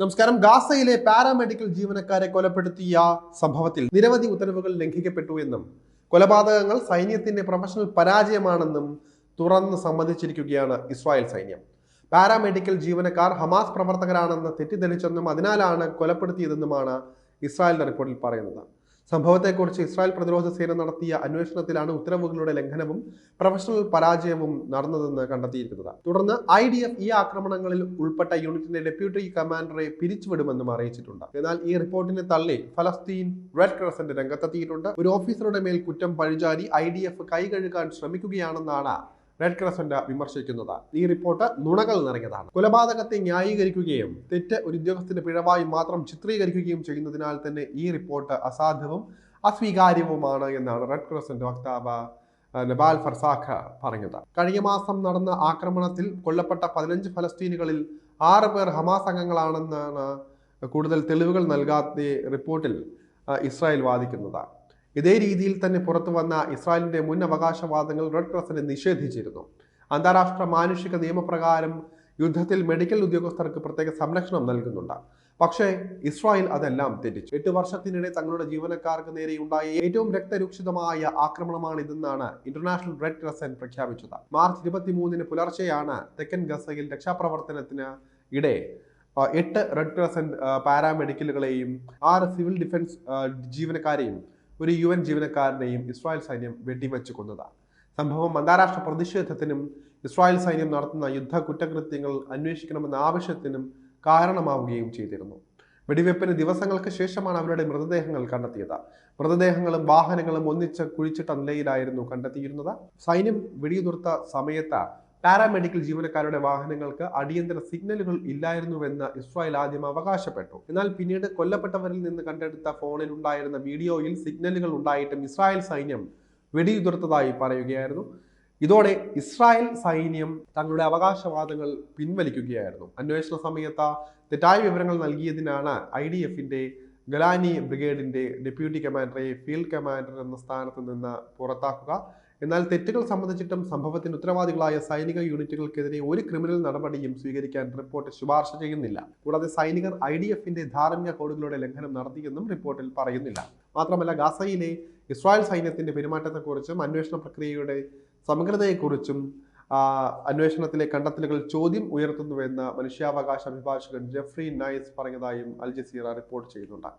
നമസ്കാരം. ഗാസയിലെ പാരാമെഡിക്കൽ ജീവനക്കാരെ കൊലപ്പെടുത്തിയ സംഭവത്തിൽ നിരവധി ഉത്തരവുകൾ ലംഘിക്കപ്പെട്ടു എന്നും കൊലപാതകങ്ങൾ സൈന്യത്തിന്റെ പ്രൊഫഷണൽ പരാജയമാണെന്നും തുറന്ന് സമ്മതിച്ചിരിക്കുകയാണ് ഇസ്രായേൽ സൈന്യം. പാരാമെഡിക്കൽ ജീവനക്കാർ ഹമാസ് പ്രവർത്തകരാണെന്ന് തെറ്റിദ്ധരിച്ചെന്നും അതിനാലാണ് കൊലപ്പെടുത്തിയതെന്നുമാണ് ഇസ്രായേലിന്റെ റിപ്പോർട്ടിൽ പറയുന്നത്. സംഭവത്തെക്കുറിച്ച് ഇസ്രായേൽ പ്രതിരോധ സേന നടത്തിയ അന്വേഷണത്തിലാണ് ഉത്തരവുകളുടെ ലംഘനവും പ്രൊഫഷണൽ പരാജയവും നടന്നതെന്ന് കണ്ടെത്തിയിരിക്കുന്നത്. തുടർന്ന് ഐ ഡി എഫ് ഈ ആക്രമണങ്ങളിൽ ഉൾപ്പെട്ട യൂണിറ്റിന്റെ ഡെപ്യൂട്ടി കമാൻഡറെ പിരിച്ചുവിടുമെന്നും അറിയിച്ചിട്ടുണ്ട്. എന്നാൽ ഈ റിപ്പോർട്ടിനെ തള്ളി ഫലസ്തീൻ റെഡ് ക്രസന്റ് രംഗത്തെത്തിയിട്ടുണ്ട്. ഒരു ഓഫീസറുടെ മേൽ കുറ്റം പഴിചാരി ഐ ഡി എഫ് കൈകഴുകാൻ ശ്രമിക്കുകയാണെന്നാണ് റെഡ് ക്രസന്റ് വിമർശിക്കുന്നത്. ഈ റിപ്പോർട്ട് നുണകൾ നിറഞ്ഞതാണ്. കൊലപാതകത്തെ ന്യായീകരിക്കുകയും തെറ്റ് ഒരു ഉദ്യോഗസ്ഥന്റെ പിഴവായി മാത്രം ചിത്രീകരിക്കുകയും ചെയ്യുന്നതിനാൽ തന്നെ ഈ റിപ്പോർട്ട് അസാധ്യവും അസ്വീകാര്യവുമാണ് എന്നാണ് റെഡ് ക്രസന്റ് വക്താവ് നബാൽ ഫർസാഖ പറഞ്ഞത്. കഴിഞ്ഞ മാസം നടന്ന ആക്രമണത്തിൽ കൊല്ലപ്പെട്ട പതിനഞ്ച് ഫലസ്തീനുകളിൽ ആറ് പേർ ഹമാസ് അംഗങ്ങളാണെന്നാണ് കൂടുതൽ തെളിവുകൾ നൽകാത്ത റിപ്പോർട്ടിൽ ഇസ്രായേൽ വാദിക്കുന്നത്. ഇതേ രീതിയിൽ തന്നെ പുറത്തു വന്ന ഇസ്രായേലിന്റെ മുൻ അവകാശവാദങ്ങൾ റെഡ് ക്രോസിനെ നിഷേധിച്ചിരുന്നു. അന്താരാഷ്ട്ര മാനുഷിക നിയമപ്രകാരം യുദ്ധത്തിൽ മെഡിക്കൽ ഉദ്യോഗസ്ഥർക്ക് പ്രത്യേക സംരക്ഷണം നൽകുന്നുണ്ട്. പക്ഷേ ഇസ്രായേൽ അതെല്ലാം തെറ്റിച്ചു. എട്ട് വർഷത്തിനിടെ തങ്ങളുടെ ജീവനക്കാർക്ക് നേരെയുണ്ടായ ഏറ്റവും രക്തരൂക്ഷിതമായ ആക്രമണമാണ് ഇതെന്നാണ് ഇന്റർനാഷണൽ റെഡ് ക്രസൻ പ്രഖ്യാപിച്ചത്. മാർച്ച് ഇരുപത്തിമൂന്നിന് പുലർച്ചെയാണ് തെക്കൻ ഗസയിൽ രക്ഷാപ്രവർത്തനത്തിന് ഇടെ എട്ട് റെഡ് ക്രസൻ പാരാമെഡിക്കലുകളെയും ആറ് സിവിൽ ഡിഫൻസ് ജീവനക്കാരെയും ഒരു യു എൻ ജീവനക്കാരനെയും ഇസ്രായേൽ സൈന്യം വെടിവെച്ച് കൊന്നതാണ്. സംഭവം അന്താരാഷ്ട്ര പ്രതിഷേധത്തിനും ഇസ്രായേൽ സൈന്യം നടത്തുന്ന യുദ്ധ കുറ്റകൃത്യങ്ങൾ അന്വേഷിക്കണമെന്ന ആവശ്യത്തിനും കാരണമാവുകയും ചെയ്തിരുന്നു. വെടിവെപ്പിന് ദിവസങ്ങൾക്ക് ശേഷമാണ് അവരുടെ മൃതദേഹങ്ങൾ കണ്ടെത്തിയത്. മൃതദേഹങ്ങളും വാഹനങ്ങളും ഒന്നിച്ച് കുഴിച്ചിട്ട നിലയിലായിരുന്നു കണ്ടെത്തിയിരുന്നത്. സൈന്യം വെടിയുതിർത്ത സമയത്ത് പാരാമെഡിക്കൽ ജീവനക്കാരുടെ വാഹനങ്ങൾക്ക് അടിയന്തര സിഗ്നലുകൾ ഇല്ലായിരുന്നുവെന്ന് ഇസ്രായേൽ ആദ്യം അവകാശപ്പെട്ടു. എന്നാൽ പിന്നീട് കൊല്ലപ്പെട്ടവരിൽ നിന്ന് കണ്ടെടുത്ത ഫോണിൽ ഉണ്ടായിരുന്ന വീഡിയോയിൽ സിഗ്നലുകൾ ഉണ്ടായിട്ടും ഇസ്രായേൽ സൈന്യം വെടിയുതിർത്തതായി പറയുകയായിരുന്നു. ഇതോടെ ഇസ്രായേൽ സൈന്യം തങ്ങളുടെ അവകാശവാദങ്ങൾ പിൻവലിക്കുകയായിരുന്നു. അന്വേഷണ സമയത്ത് തെറ്റായ വിവരങ്ങൾ നൽകിയതിനാണ് ഐ ഡി എഫിന്റെ ഗലാനി ബ്രിഗേഡിന്റെ ഡെപ്യൂട്ടി കമാൻഡറെ ഫീൽഡ് കമാൻഡർ എന്ന സ്ഥാനത്ത് നിന്ന് പുറത്താക്കുക. എന്നാൽ തെറ്റുകൾ സംബന്ധിച്ചിട്ടും സംഭവത്തിന് ഉത്തരവാദികളായ സൈനിക യൂണിറ്റുകൾക്കെതിരെ ഒരു ക്രിമിനൽ നടപടിയും സ്വീകരിക്കാൻ റിപ്പോർട്ട് ശുപാർശ ചെയ്യുന്നില്ല. കൂടാതെ സൈനികർ ഐ ഡി എഫിന്റെ ധാർമ്മിക കോഡുകളുടെ ലംഘനം നടത്തിയെന്നും റിപ്പോർട്ടിൽ പറയുന്നില്ല. മാത്രമല്ല ഗാസയിലെ ഇസ്രായേൽ സൈന്യത്തിന്റെ പെരുമാറ്റത്തെക്കുറിച്ചും അന്വേഷണ പ്രക്രിയയുടെ സമഗ്രതയെക്കുറിച്ചും അന്വേഷണത്തിലെ കണ്ടെത്തലുകൾ ചോദ്യം ഉയർത്തുന്നുവെന്ന് മനുഷ്യാവകാശ അഭിഭാഷകൻ ജെഫ്രി നൈസ് പറഞ്ഞതായും അൽ ജസീറ റിപ്പോർട്ട് ചെയ്യുന്നുണ്ട്.